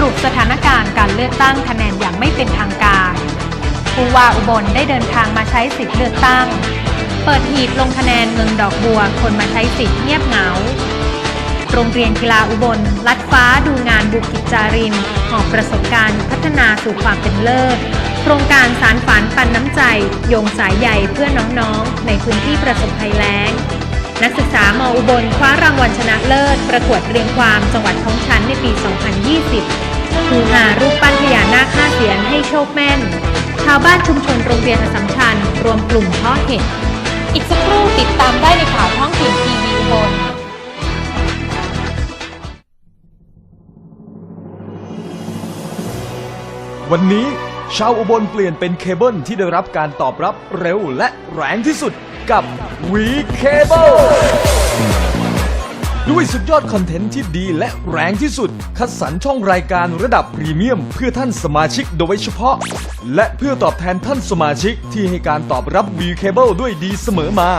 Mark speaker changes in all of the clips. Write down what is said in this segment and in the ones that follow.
Speaker 1: รุปสถานการณ์การเลือกตั้งคะแนนอย่างไม่เป็นทางการผู้ว่าอุบลได้เดินทางมาใช้สิทธิ์เลือกตั้ง เปิดหีบลงคะแนนเมืองดอกบัวคนมาใช้สิทธิ์เงียบเหงา โรงเรียนกีฬาอุบล ลัดฟ้าดูงานบุกิจจารินหอบประสบการณ์พัฒนาสู่ความเป็นเลิศโครงการสารฝันปันน้ำใจ โยงสายใยเพื่อน้องๆ ในพื้นที่ประสบภัยแล้ง นักศึกษามอุบลคว้ารางวัลชนะเลิศ ประกวดเรียงความจังหวัดท้องชั้นในปี 2020คือหารูปปั้นพญานาคห้าเสียนให้โชคแม่น ชาวบ้านชุมชนโรงเรียนอสสัมชัญรวมกลุ่มเพาะเห็ด อีกสักครู่ติดตามได้ในข่าวท้องถิ่นทีวีอุบล
Speaker 2: วันนี้ชาวอุบลเปลี่ยนเป็นเคเบิลที่ได้รับการตอบรับเร็วและแรงที่สุด กับ V Cable ด้วยสุดยอดคอนเทนต์ที่ดีและแรงที่สุด คัดสรรช่องรายการระดับพรีเมียม เพื่อท่านสมาชิกโดยเฉพาะ และเพื่อตอบแทนท่านสมาชิกที่ให้การตอบรับ V Cable ด้วยดีเสมอมา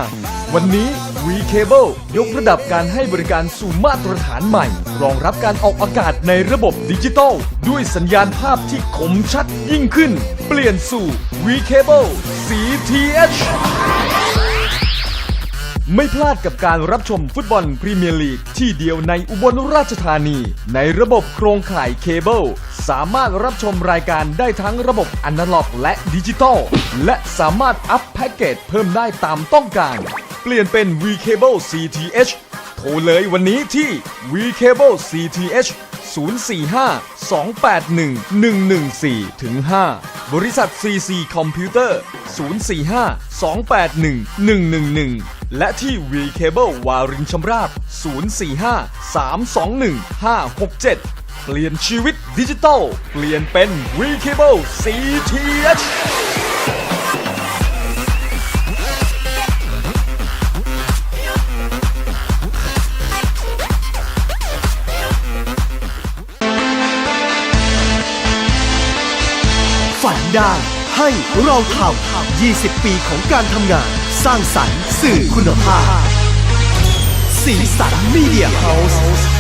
Speaker 2: วันนี้ V Cable ยกระดับการให้บริการสู่มาตรฐานใหม่ รองรับการออกอากาศในระบบดิจิตอลด้วยสัญญาณภาพที่คมชัดยิ่งขึ้น เปลี่ยนสู่ V Cable CTH ไม่พลาดกับการรับชมฟุตบอลพรีเมียร์ลีกที่เดียวในอุบลราชธานี ในระบบโครงข่ายเคเบิลสามารถรับชมรายการได้ทั้งระบบอนาล็อก และดิจิตอลและสามารถอัพแพ็กเกจเพิ่มได้ตามต้องการ เปลี่ยนเป็น V Cable CTH โทรเลยวันนี้ที่ V Cable CTH 045-281-114ถึง5บริษัท CC คอมพิวเตอร์ 045-281-111 และที่ V Cable วารินชำราบ 045-321-567 เปลี่ยนชีวิตดิจิตอลเปลี่ยนเป็น V Cable CTH
Speaker 3: ฝันได้ ให้เราทำ20 ปีของการทำงาน สร้างสรรค์สื่อคุณภาพ สีสันมีเดียเฮาส์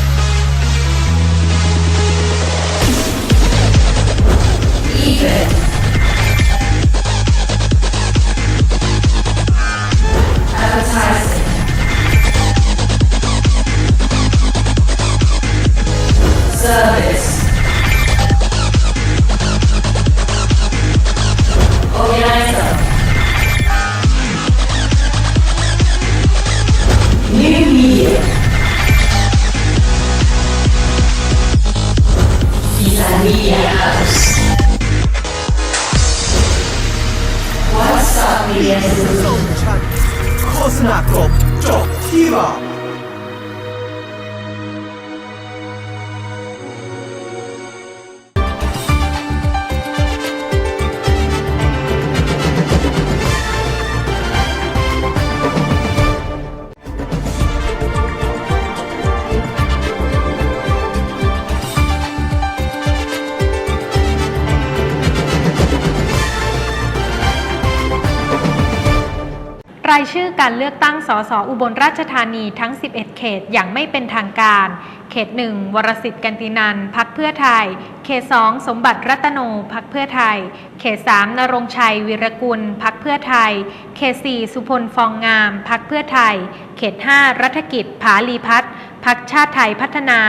Speaker 1: การเลือกตั้งสสอุบลราชธานีทั้ง 11 เขตอย่างไม่เป็นทางการ เขต 1 วรสิทธิ์กันตินันพักเพื่อไทย เขต 2 สมบัติรัตโนพักเพื่อไทย เขต 3 นรงชัยวิรกุลพักเพื่อไทย เขต 4 สุพลฟองงามพักเพื่อไทย เขต 5 รัฐกิจผาลีพัฒน์ พักชาติไทยพัฒนา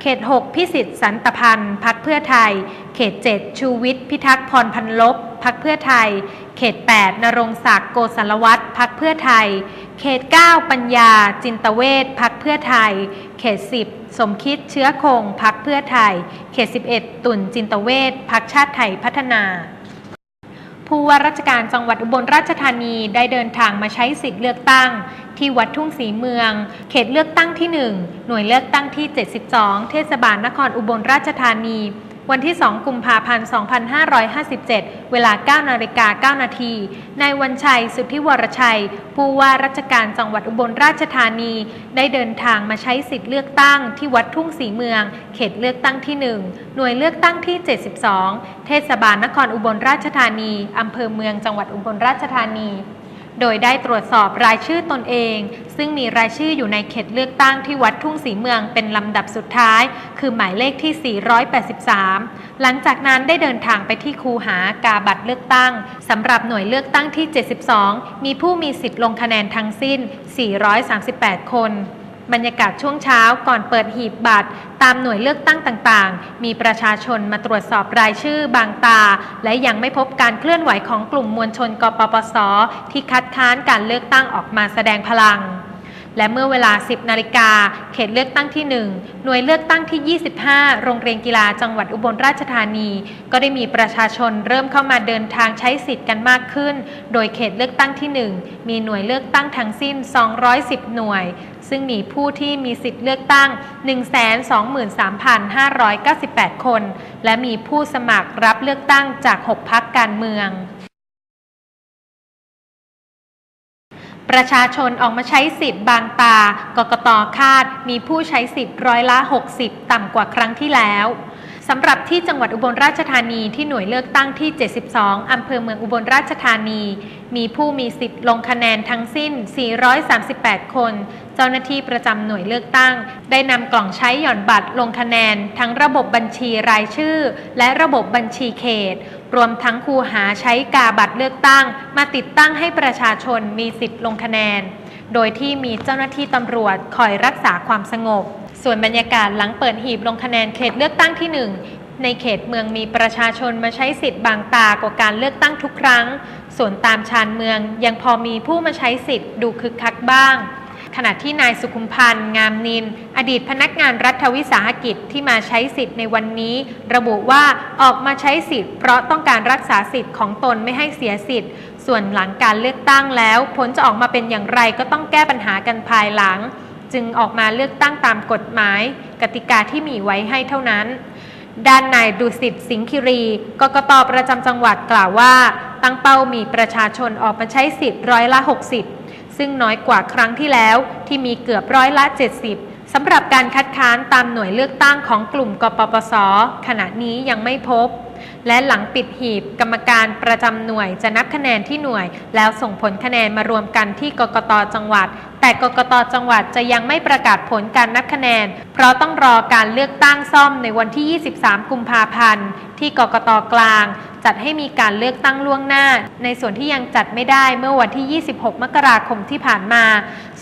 Speaker 1: เขต 6 พิสิทธิ์สันตพันธ์พักเพื่อไทย เขต 7 ชูวิทย์พิทักษ์พรพันลบพักเพื่อไทย เขต 8 นรงศักดิ์โกศลวัฒน์พักเพื่อไทย เขต 9 ปัญญา จินตเวชพักเพื่อไทย เขต 10 สมคิดเชื้อคงพักเพื่อไทย เขต 11 ตุ่นจินตเวชพักชาติไทยพัฒนาผู้ว่าราชการจังหวัดอุบลราชธานีได้เดินทางมาใช้สิทธิ์เลือกตั้ง ที่วัดทุ่งศรีเมือง เขตเลือกตั้งที่ 1 หน่วยเลือกตั้งที่ 72 เทศบาลนครอุบลราชธานี วันที่ 2 กุมภาพันธ์ 2557 เวลา 9 นาฬิกา 9 นาที นายวันชัย สุทธิวรชัย ผู้ว่าราชการจังหวัดอุบลราชธานี ได้เดินทางมาใช้สิทธิ์เลือกตั้งที่วัดทุ่งศรีเมือง เขตเลือกตั้งที่ 1 หน่วยเลือกตั้งที่ 72 เทศบาลนครอุบลราชธานี อำเภอเมืองจังหวัดอุบลราชธานี โดยได้ตรวจสอบรายชื่อตนเอง ซึ่งมีรายชื่ออยู่ในเขตเลือกตั้งที่วัดทุ่งศรีเมืองเป็นลำดับสุดท้าย คือหมายเลขที่ 483 หลังจากนั้นได้เดินทางไปที่คูหากาบัตรเลือกตั้งสำหรับหน่วยเลือกตั้งที่ 72 มีผู้มีสิทธิ์ลงคะแนนทั้งสิ้น 438 คน บรรยากาศช่วงเช้าก่อนเปิดหีบบัตร ตามหน่วยเลือกตั้งต่างๆ มีประชาชนมาตรวจสอบรายชื่อบางตา และยังไม่พบการเคลื่อนไหวของกลุ่มมวลชนกปปส ที่คัดค้านการเลือกตั้งออกมาแสดงพลัง และเมื่อเวลา 10 นาฬิกา เขตเลือกตั้งที่ 1 หน่วยเลือกตั้งที่ 25 โรงเรียนกีฬาจังหวัดอุบลราชธานี ก็ได้มีประชาชนเริ่มเข้ามาเดินทางใช้สิทธิ์กันมากขึ้น โดยเขตเลือกตั้งที่ 1 มีหน่วยเลือกตั้งทั้งสิ้น 210 หน่วย ซึ่งมีผู้ที่มีสิทธิ์เลือกตั้ง 123,598 คน และมีผู้สมัครรับเลือกตั้งจาก 6 พักการเมืองประชาชนออกมาใช้สิทธิ์บางตากกตคาดมีผู้ใช้สิทธิ์ร้อยละ 60 ต่ำกว่าครั้งที่แล้ว สำหรับที่จังหวัดอุบลราชธานีที่หน่วยเลือกตั้งที่ 72 อำเภอเมืองอุบลราชธานี มีผู้มีสิทธิ์ลงคะแนนทั้งสิ้น 438 คน เจ้าหน้าที่ประจำหน่วยเลือกตั้ง ได้นำกล่องใช้หย่อนบัตรลงคะแนน ทั้งระบบบัญชีรายชื่อ และระบบบัญชีเขต รวมทั้งคูหาใช้กาบัตรเลือกตั้ง มาติดตั้งให้ประชาชนมีสิทธิ์ลงคะแนน โดยที่มีเจ้าหน้าที่ตำรวจคอยรักษาความสงบ ส่วนบรรยากาศหลังเปิดหีบลงคะแนนเขตเลือกตั้งที่ 1 ในเขตเมืองมีประชาชนมาใช้สิทธิ์บางตากว่าการเลือกตั้งทุกครั้ง ส่วนตามชานเมืองยังพอมีผู้มาใช้สิทธิ์ดูคึกคักบ้างขณะที่นายสุขุมพันธ์ งามนิน อดีตพนักงานรัฐวิสาหกิจที่มาใช้สิทธิ์ในวันนี้ ระบุว่าออกมาใช้สิทธิ์ เพราะต้องการรักษาสิทธิ์ของตนไม่ให้เสียสิทธิ์ ส่วนหลังการเลือกตั้งแล้ว ผลจะออกมาเป็นอย่างไรก็ต้องแก้ปัญหากันภายหลัง จึงออกมาเลือกตั้งตามกฎหมาย กติกาที่มีไว้ให้เท่านั้น ด้านนายดุสิตสิงห์คิรีกกตประจำจังหวัดกล่าวว่า ตั้งเป้ามีประชาชนออกมาใช้สิทธิ์ร้อยละ 60 ซึ่งน้อยกว่าครั้งที่แล้วที่มีเกือบร้อยละ 70 สำหรับการคัดค้านตามหน่วยเลือกตั้งของกลุ่มกปปส ขณะนี้ยังไม่พบ และหลังปิดหีบกรรมการประจำหน่วยจะนับคะแนนที่หน่วย แล้วส่งผลคะแนนมารวมกันที่กกตจังหวัด แต่กกตจังหวัดจะยังไม่ประกาศผลการนับคะแนน เพราะต้องรอการเลือกตั้งซ่อมในวันที่ 23 กุมภาพันธ์ ที่กกตกลาง จัดให้มีการเลือกตั้งล่วงหน้า ในส่วนที่ยังจัดไม่ได้เมื่อวันที่ 26 มกราคมที่ผ่านมา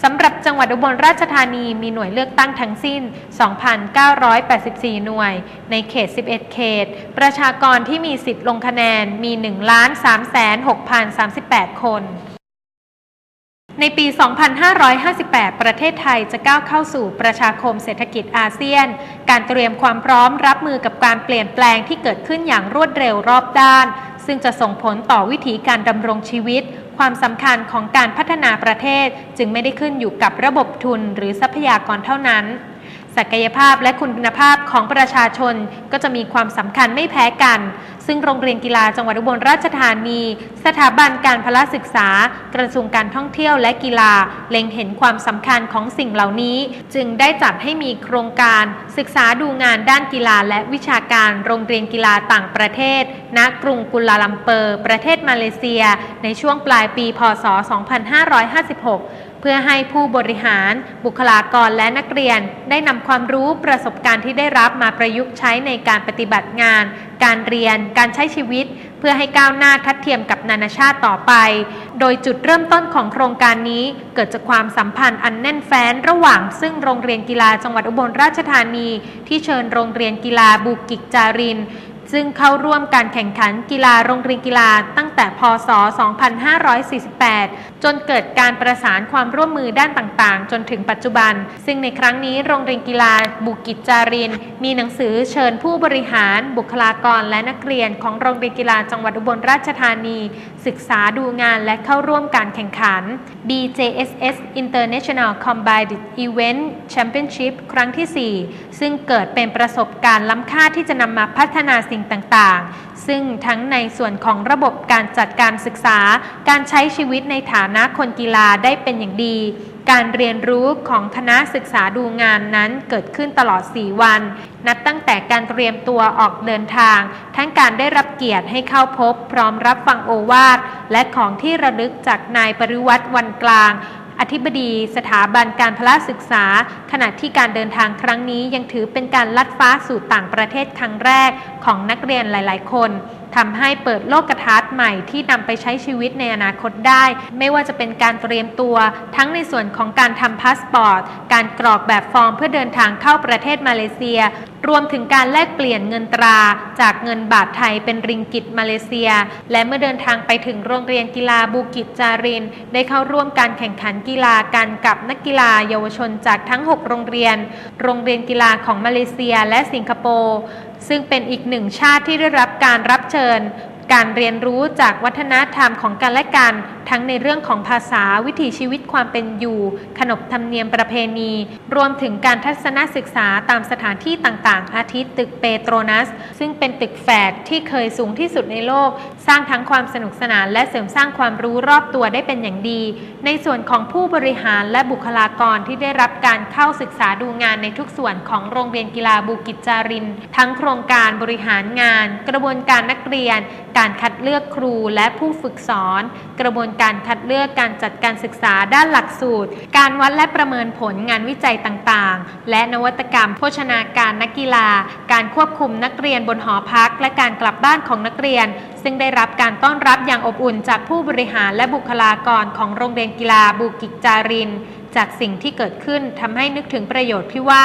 Speaker 1: สำหรับจังหวัดอุบลราชธานีมีหน่วยเลือกตั้งทั้งสิ้น 2,984 หน่วย ในเขต 11 เขต ประชากรที่มีสิทธิ์ลงคะแนนมี 1 3 6 0 3 8 คน ในปี 2558 ประเทศไทยจะก้าวเข้าสู่ประชาคมเศรษฐกิจอาเซียน การเตรียมความพร้อมรับมือกับการเปลี่ยนแปลงที่เกิดขึ้นอย่างรวดเร็วรอบด้าน ซึ่งจะส่งผลต่อวิถีการดำรงชีวิต ความสำคัญของการพัฒนาประเทศ จึงไม่ได้ขึ้นอยู่กับระบบทุนหรือทรัพยากรเท่านั้น ศักยภาพและคุณภาพของประชาชนก็จะมีความสำคัญไม่แพ้กัน ซึ่งโรงเรียนกีฬาจังหวัดอุบลราชธานี สถาบันการพละศึกษา กระทรวงการท่องเที่ยวและกีฬา เล็งเห็นความสำคัญของสิ่งเหล่านี้ จึงได้จัดให้มีโครงการ ศึกษาดูงานด้านกีฬาและวิชาการโรงเรียนกีฬาต่างประเทศ ณ กรุงกุลาลัมเปอร์ ประเทศมาเลเซีย ในช่วงปลายปี พศ 2556 เพื่อให้ผู้บริหารบุคลากรและนักเรียน ได้นำความรู้ประสบการณ์ที่ได้รับมาประยุกต์ใช้ในการปฏิบัติงาน การเรียน การใช้ชีวิต เพื่อให้ก้าวหน้าทัดเทียมกับนานาชาติต่อไป โดยจุดเริ่มต้นของโครงการนี้ เกิดจากความสัมพันธ์อันแน่นแฟ้นระหว่าง ซึ่งโรงเรียนกีฬาจังหวัดอุบลราชธานี ที่เชิญโรงเรียนกีฬาบูกิกจาริน ซึ่งเข้าร่วมการแข่งขันกีฬาโรงเรียนกีฬาตั้งแต่ พศ 2548 จนเกิดการประสานความร่วมมือด้านต่างๆ จนถึงปัจจุบัน ซึ่งในครั้งนี้โรงเรียนกีฬาบุกิจจาริน มีหนังสือเชิญผู้บริหาร บุคลากรและนักเรียนของโรงเรียนกีฬาจังหวัดอุบลราชธานี ศึกษาดูงานและเข้าร่วมการแข่งขัน BJSS International Combined Event Championship ครั้งที่ 4 ซึ่งเกิดเป็นประสบการณ์ล้ำค่าที่จะนำมาพัฒนาสิ่งต่างๆ ซึ่งทั้งในส่วนของระบบการจัดการศึกษา การใช้ชีวิตในฐานะคนกีฬาได้เป็นอย่างดี การเรียนรู้ของคณะศึกษาดูงานนั้นเกิดขึ้นตลอด 4 วัน นับตั้งแต่การเตรียมตัวออกเดินทาง ทั้งการได้รับเกียรติให้เข้าพบ พร้อมรับฟังโอวาทและของที่ระลึกจากนายปริวัติวันกลาง อธิบดีสถาบันการพละศึกษา ขณะที่การเดินทางครั้งนี้ยังถือเป็นการลัดฟ้าสู่ต่างประเทศครั้งแรกของนักเรียนหลาย ๆ คน ทำให้เปิดโลกทัศน์ใหม่ที่นำไปใช้ชีวิตในอนาคตได้ ไม่ว่าจะเป็นการเตรียมตัว ทั้งในส่วนของการทำพาสปอร์ต การกรอกแบบฟอร์มเพื่อเดินทางเข้าประเทศมาเลเซีย รวมถึงการแลกเปลี่ยนเงินตรา จากเงินบาทไทยเป็นริงกิตมาเลเซีย และเมื่อเดินทางไปถึงโรงเรียนกีฬาบูกิจจาริน ได้เข้าร่วมการแข่งขันกีฬากันกับนักกีฬาเยาวชนจากทั้ง 6 โรงเรียน โรงเรียนกีฬาของมาเลเซียและสิงคโปร์ ซึ่งเป็นอีกหนึ่งชาติที่ได้รับการรับเชิญ การเรียนรู้จากวัฒนธรรมของกันและกัน ทั้งในเรื่องของภาษาวิถีชีวิตความเป็นอยู่ ขนบธรรมเนียมประเพณี รวมถึงการทัศนศึกษาตามสถานที่ต่างๆ อาทิตึกเปโตรนัส ซึ่งเป็นตึกแฝดที่เคยสูงที่สุดในโลก สร้างทั้งความสนุกสนาน และเสริมสร้างความรู้รอบตัวได้เป็นอย่างดี ในส่วนของผู้บริหารและบุคลากรที่ได้รับการเข้าศึกษาดูงานในทุกส่วนของโรงเรียนกีฬาบูกิจจาริน ทั้งโครงการบริหารงาน กระบวนการนักเรียน การคัดเลือกครูและผู้ฝึกสอน กระบวนการคัดเลือกการจัดการศึกษาด้านหลักสูตร การวัดและประเมินผลงานวิจัยต่างๆ และนวัตกรรมโภชนาการนักกีฬา การควบคุมนักเรียนบนหอพัก และการกลับบ้านของนักเรียน ซึ่งได้รับการต้อนรับอย่างอบอุ่นจากผู้บริหารและบุคลากรของโรงเรียนกีฬาบูกิจจารินจากสิ่งที่เกิดขึ้นทำให้นึกถึงประโยชน์ที่ว่า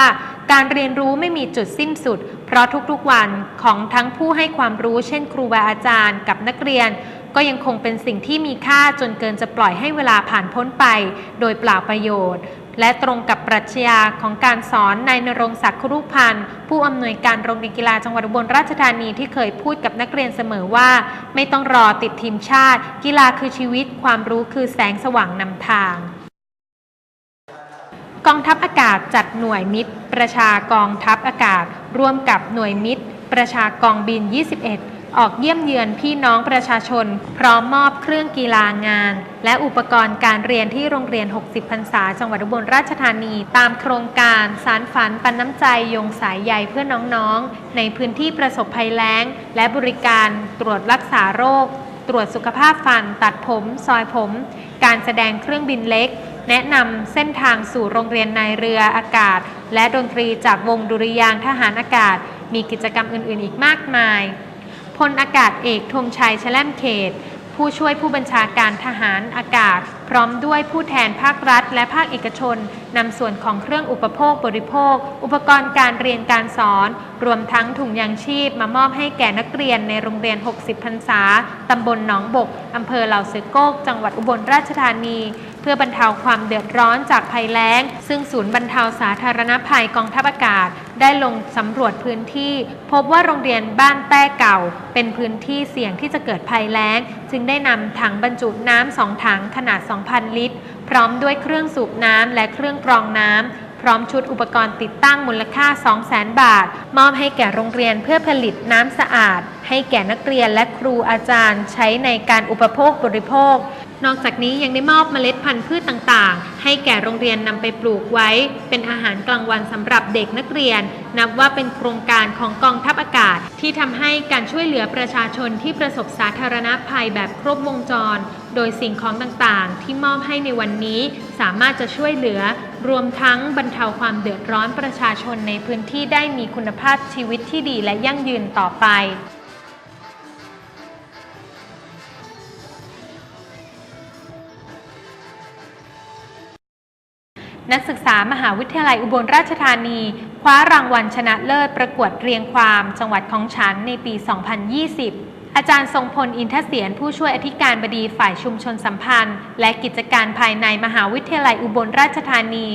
Speaker 1: การเรียนรู้ไม่มีจุดสิ้นสุด เพราะทุกๆวันของทั้งผู้ให้ความรู้เช่นครูบาอาจารย์กับนักเรียน ก็ยังคงเป็นสิ่งที่มีค่าจนเกินจะปล่อยให้เวลาผ่านพ้นไป โดยเปล่าประโยชน์ และตรงกับปรัชญาของการสอนนายนรงศักดิ์ครุพันธ์ผู้อำนวยการโรงเรียนกีฬาจังหวัดอุบลราชธานีที่เคยพูดกับนักเรียนเสมอว่า ไม่ต้องรอติดทีมชาติ กีฬาคือชีวิต ความรู้คือแสงสว่างนำทางกองทัพอากาศจัดหน่วยมิตร ประชากองทัพอากาศ ร่วมกับหน่วยมิตร ประชากองบิน 21 ออกเยี่ยมเยือนพี่น้องประชาชน พร้อมมอบเครื่องกีฬางาน และอุปกรณ์การเรียนที่โรงเรียน 60 พรรษา จังหวัดอุบลราชธานี ตามโครงการสารฝันปันน้ำใจยงสายใยเพื่อน้องๆ ในพื้นที่ประสบภัยแล้ง และบริการตรวจรักษาโรค ตรวจสุขภาพฟัน ตัดผม ซอยผม การแสดงเครื่องบินเล็ก แนะนำเส้นทางสู่โรงเรียนนายเรืออากาศ และดนตรีจากวงดุริยางทหารอากาศ มีกิจกรรมอื่นๆ อีกมากมาย ลอากาศเอกธงชัยแชล่มเขต ผู้ช่วยผู้บัญชาการทหารอากาศ ร้อมด้วยผู้แทนภาครัฐ และภาคเอกชนนำส่วนของเครื่องอุปโภคบริโภค อุปกรณ์การเรียนการสอน รวมทั้งถุงยางชีพมามอบให้แก่นักเรียนในโรงเรียน 60 พรรษาตำบลหนองบกอำเภอเหล่าเสือโกก จังหวัดอุบลราชธานี เพื่อบรรเทาความเดือดร้อนจากภัยแล้ง ซึ่งศูนย์บรรเทาสาธารณภัยกองทัพอากาศ ได้ลงสำรวจพื้นที่ พบว่าโรงเรียนบ้านแต้เก่า เป็นพื้นที่เสี่ยงที่จะเกิดภัยแล้ง จึงได้นำถังบรรจุน้ำสองถังขนาด2 2,000 ลิตร พร้อมด้วยเครื่องสูบน้ำและเครื่องกรองน้ำ พร้อมชุดอุปกรณ์ติดตั้งมูลค่า 200,000 บาท มอบให้แก่โรงเรียนเพื่อผลิตน้ำสะอาด ให้แก่นักเรียนและครูอาจารย์ใช้ในการอุปโภคบริโภค นอกจากนี้ยังได้มอบเมล็ดพันธุ์พืชต่างๆ ให้แก่โรงเรียนนำไปปลูกไว้ เป็นอาหารกลางวันสำหรับเด็กนักเรียน นับว่าเป็นโครงการของกองทัพอากาศ ที่ทำให้การช่วยเหลือประชาชนที่ประสบสาธารณภัยแบบครบวงจร โดยสิ่งของต่างๆ ที่มอบให้ในวันนี้สามารถจะช่วยเหลือ รวมทั้งบรรเทาความเดือดร้อนประชาชนในพื้นที่ได้มีคุณภาพชีวิตที่ดีและยั่งยืนต่อไปนักศึกษามหาวิทยาลัยอุบลราชธานี คว้ารางวัลชนะเลิศประกวดเรียงความจังหวัดของฉันในปี 2020 อาจารย์ทรงพลอินทเสียนผู้ช่วยอธิการบดีฝ่ายชุมชนสัมพันธ์ และกิจการภายในมหาวิทยาลัยอุบลราชธานี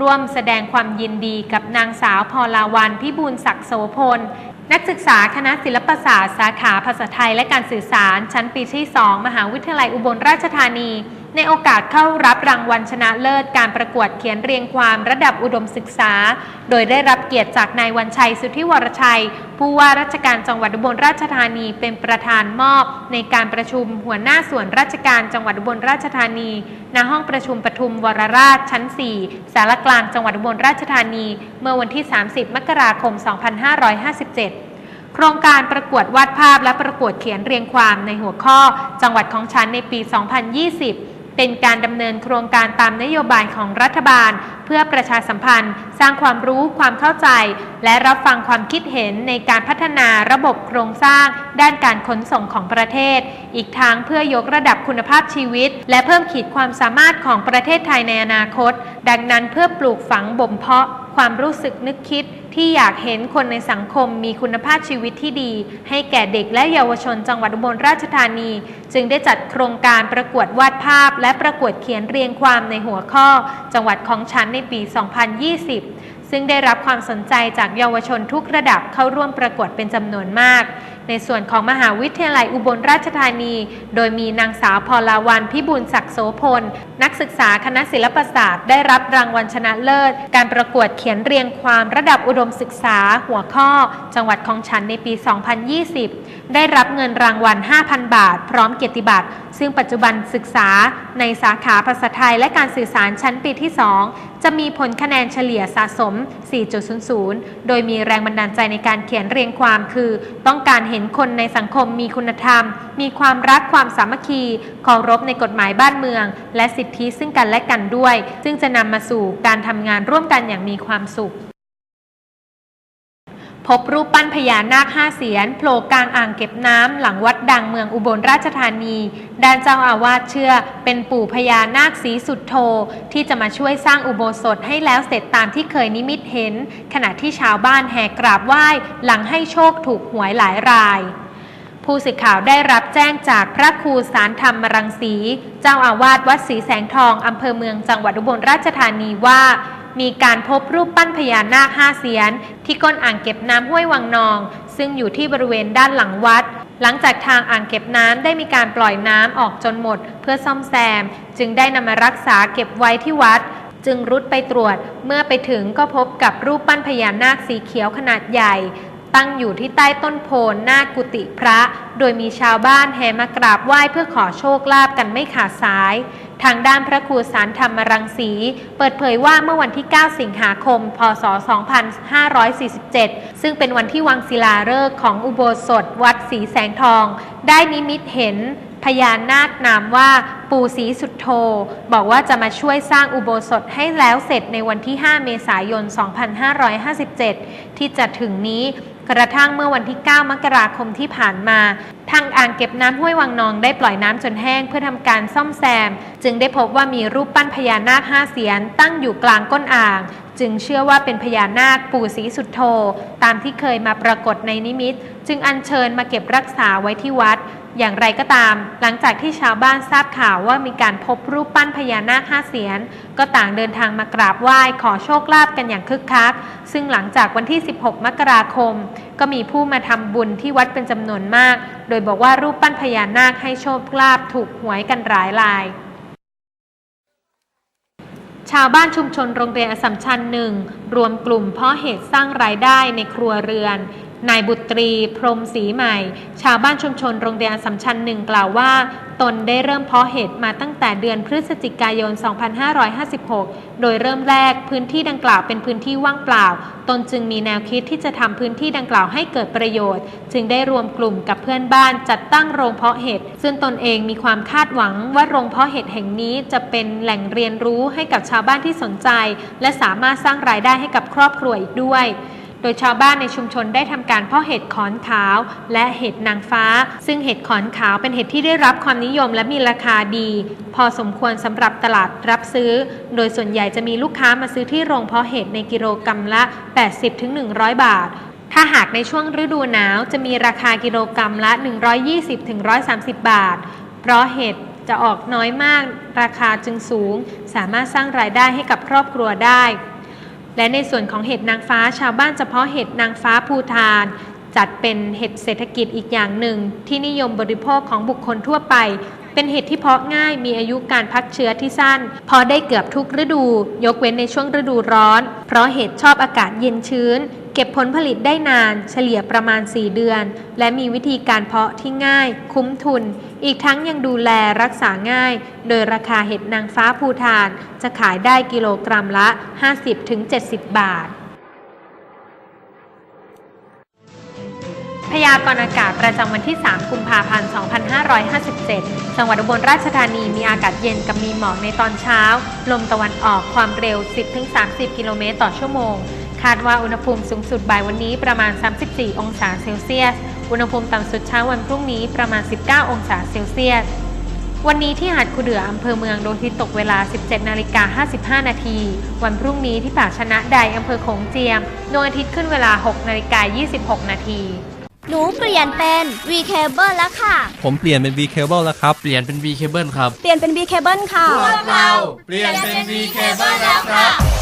Speaker 1: ร่วมแสดงความยินดีกับนางสาวพลาวันพิบูลศักดิ์โสพล นักศึกษาคณะศิลปศาสตร์สาขาภาษาไทยและการสื่อสาร ชั้นปีที่ 2 มหาวิทยาลัยอุบลราชธานี ในโอกาสเข้ารับรางวัลชนะเลิศการประกวดเขียนเรียงความระดับอุดมศึกษา โดยได้รับเกียรติจากนายวันชัยสุทธิวรชัย ผู้ว่าราชการจังหวัดอุบลราชธานีเป็นประธานมอบ ในการประชุมหัวหน้าส่วนราชการจังหวัดอุบลราชธานี ณห้องประชุมปทุมวรราชชั้น 4 สารกลางจังหวัดอุบลราชธานี เมื่อวันที่ 30 มกราคม 2557โครงการประกวดวาดภาพและประกวดเขียนเรียงความในหัวข้อ จังหวัดของฉันในปี 2020 เป็นการดำเนินโครงการตามนโยบายของรัฐบาล เพื่อประชาสัมพันธ์ สร้างความรู้ความเข้าใจ และรับฟังความคิดเห็นในการพัฒนาระบบโครงสร้าง ด้านการขนส่งของประเทศ อีกทั้งเพื่อยกระดับคุณภาพชีวิต และเพิ่มขีดความสามารถของประเทศไทยในอนาคต ดังนั้นเพื่อปลูกฝังบ่มเพาะความรู้สึกนึกคิด ที่อยากเห็นคนในสังคมมีคุณภาพชีวิตที่ดี ให้แก่เด็กและเยาวชนจังหวัดอุบลราชธานี จึงได้จัดโครงการประกวดวาดภาพ และประกวดเขียนเรียงความในหัวข้อ จังหวัดของฉันในปี 2020 ซึ่งได้รับความสนใจจากเยาวชนทุกระดับเข้าร่วมประกวดเป็นจำนวนมาก ในส่วนของมหาวิทยาลัยอุบลราชธานี โดยมีนางสาวพรลาวันพิบูลศักดิ์โสพล นักศึกษาคณะศิลปศาสตร์ ได้รับรางวัลชนะเลิศ การประกวดเขียนเรียงความระดับอุดมศึกษา หัวข้อ จังหวัดของฉันในปี 2020 ได้รับเงินรางวัล 5,000 บาท พร้อมเกียรติบัตร ซึ่งปัจจุบันศึกษาในสาขาภาษาไทยและการสื่อสารชั้นปีที่ 2 จะมีผลคะแนนเฉลี่ยสะสม 4.00 โดยมีแรงบันดาลใจในการเขียนเรียงความคือ ต้องการเห็นคนในสังคมมีคุณธรรม มีความรักความสามัคคีเคารพในกฎหมายบ้านเมือง และสิทธิซึ่งกันและกันด้วย ซึ่งจะนำมาสู่การทำงานร่วมกันอย่างมีความสุข พบรูปปั้นพญานาคห้าเสียนโผล่กลางอ่างเก็บน้ำหลังวัดดังเมืองอุบลราชธานี ด้านเจ้าอาวาสเชื่อ เป็นปู่พญานาคสีสุดโท ที่จะมาช่วยสร้างอุโบสถให้แล้วเสร็จตามที่เคยนิมิตเห็น ขณะที่ชาวบ้านแห่กราบไหว้หลังให้โชคถูกหวยหลายรายผู้สื่อข่าวได้รับแจ้งจากพระครูสารธรรมรังสี เจ้าอาวาสวัดศรีแสงทอง อำเภอเมืองจังหวัดอุบลราชธานีว่า มีการพบรูปปั้นพญานาคห้าเสียน ที่ก้นอ่างเก็บน้ำห้วยวังนอง ซึ่งอยู่ที่บริเวณด้านหลังวัด หลังจากทางอ่างเก็บน้ำได้มีการปล่อยน้ำออกจนหมด เพื่อซ่อมแซม จึงได้นำมารักษาเก็บไว้ที่วัด จึงรุดไปตรวจ เมื่อไปถึงก็พบกับรูปปั้นพญานาคสีเขียวขนาดใหญ่ ตั้งอยู่ที่ใต้ต้นโพนหน้ากุฏิพระ โดยมีชาวบ้านแห่มากราบไหว้เพื่อขอโชคลาภกันไม่ขาดสาย ทางด้านพระครูสารธรรมรังสี เปิดเผยว่าเมื่อวันที่ 9 สิงหาคม พศ 2547 ซึ่งเป็นวันที่วังศิลาฤกษ์ของอุโบสถวัดศรีแสงทอง ได้นิมิตเห็นพญานาคนามว่าปู่ศรีสุดโท บอกว่าจะมาช่วยสร้างอุโบสถให้แล้วเสร็จในวันที่ 5 เมษายน 2557 ที่จะถึงนี้ กระทั่งเมื่อวันที่ 9 มกราคมที่ผ่านมา ทางอ่างเก็บน้ำห้วยวังนองได้ปล่อยน้ำจนแห้งเพื่อทำการซ่อมแซม จึงได้พบว่ามีรูปปั้นพญานาคห้าเสียนตั้งอยู่กลางก้นอ่าง จึงเชื่อว่าเป็นพญานาคปู่ศรีสุดโท ตามที่เคยมาปรากฏในนิมิต จึงอัญเชิญมาเก็บรักษาไว้ที่วัด อย่างไรก็ตาม หลังจากที่ชาวบ้านทราบข่าวว่ามีการพบรูปปั้นพญานาคห้าเสียน ก็ต่างเดินทางมากราบไหว้ขอโชคลาภกันอย่างคึกคัก ซึ่งหลังจากวันที่ 16 มกราคม ก็มีผู้มาทำบุญที่วัดเป็นจำนวนมาก โดยบอกว่ารูปปั้นพญานาคให้โชคลาภถูกหวยกันหลายรายชาวบ้านชุมชนโรงเรียนอสัมชัญหนึ่งรวมกลุ่มเพาะเหตุสร้างรายได้ในครัวเรือน นายบุตรี พรมศรีใหม่ ชาวบ้านชุมชนโรงเรียนสสัมชัญหนึ่งกล่าวว่า ตนได้เริ่มเพาะเห็ดมาตั้งแต่เดือนพฤศจิกายน 2556 โดยเริ่มแรกพื้นที่ดังกล่าวเป็นพื้นที่ว่างเปล่า ตนจึงมีแนวคิดที่จะทำพื้นที่ดังกล่าวให้เกิดประโยชน์ จึงได้รวมกลุ่มกับเพื่อนบ้านจัดตั้งโรงเพาะเห็ด ซึ่งตนเองมีความคาดหวังว่าโรงเพาะเห็ดแห่งนี้จะเป็นแหล่งเรียนรู้ให้กับชาวบ้านที่สนใจ และสามารถสร้างรายได้ให้กับครอบครัวอีกด้วย โดยชาวบ้านในชุมชนได้ทำการเพาะเห็ดขอนขาวและเห็ดนางฟ้า ซึ่งเห็ดขอนขาวเป็นเห็ดที่ได้รับความนิยมและมีราคาดี พอสมควรสำหรับตลาดรับซื้อ โดยส่วนใหญ่จะมีลูกค้ามาซื้อที่โรงเพาะเห็ดในกิโลกรัมละ 80-100 บาทถ้าหากในช่วงฤดูหนาวจะมีราคากิโลกรัมละ 120-130 บาท เพราะเห็ดจะออกน้อยมาก ราคาจึงสูง สามารถสร้างรายได้ให้กับครอบครัวได้ และในส่วนของเห็ดนางฟ้าชาวบ้านเฉพาะเห็ดนางฟ้าภูทาน จัดเป็นเห็ดเศรษฐกิจอีกอย่างหนึ่ง ที่นิยมบริโภคของบุคคลทั่วไป เป็นเห็ดที่เพาะง่ายมีอายุการพักเชื้อที่สั้น พอได้เกือบทุกฤดู ยกเว้นในช่วงฤดูร้อน เพราะเห็ดชอบอากาศเย็นชื้น เก็บผลผลิตได้นานเฉลี่ยประมาณ 4 เดือน และมีวิธีการเพาะที่ง่าย คุ้มทุน อีกทั้งยังดูแลรักษาง่าย โดยราคาเห็ดนางฟ้าภูทาน จะขายได้กิโลกรัมละ 50-70 บาท พยากรณ์อากาศประจำวันที่ 3 กุมภาพันธ์ 2557 จังหวัดอุบลราชธานีมีอากาศเย็นกับมีหมอกในตอนเช้า ลมตะวันออกความเร็ว 10-30 กิโลเมตรต่อชั่วโมง คาดว่าอุณหภูมิสูงสุดบ่ายวันนี้ประมาณ 34 องศาเซลเซียส อุณหภูมิต่ำสุดเช้าวันพรุ่งนี้ประมาณ 19 องศาเซลเซียส วันนี้ที่หาดคูเดืออำเภอเมืองดวงอาทิตย์ตกเวลา 17 นาฬิกา 55 นาที วันพรุ่งนี้ที่ป่าชนะใดอำเภอโขงเจียม ดวงอาทิตย์ขึ้นเวลา 6 นาฬิกา 26 นาที
Speaker 4: หนูเปลี่ยนเป็น V Cable แล้วค่ะ
Speaker 5: ผมเปลี่ยนเป็น V Cable แล้วครับ
Speaker 6: เปลี่ยนเป็น V Cable ครับ
Speaker 4: เปลี่ยนเป็น V Cable ค่ะ
Speaker 6: เปลี่ยนเป็น V Cable แล้วครับ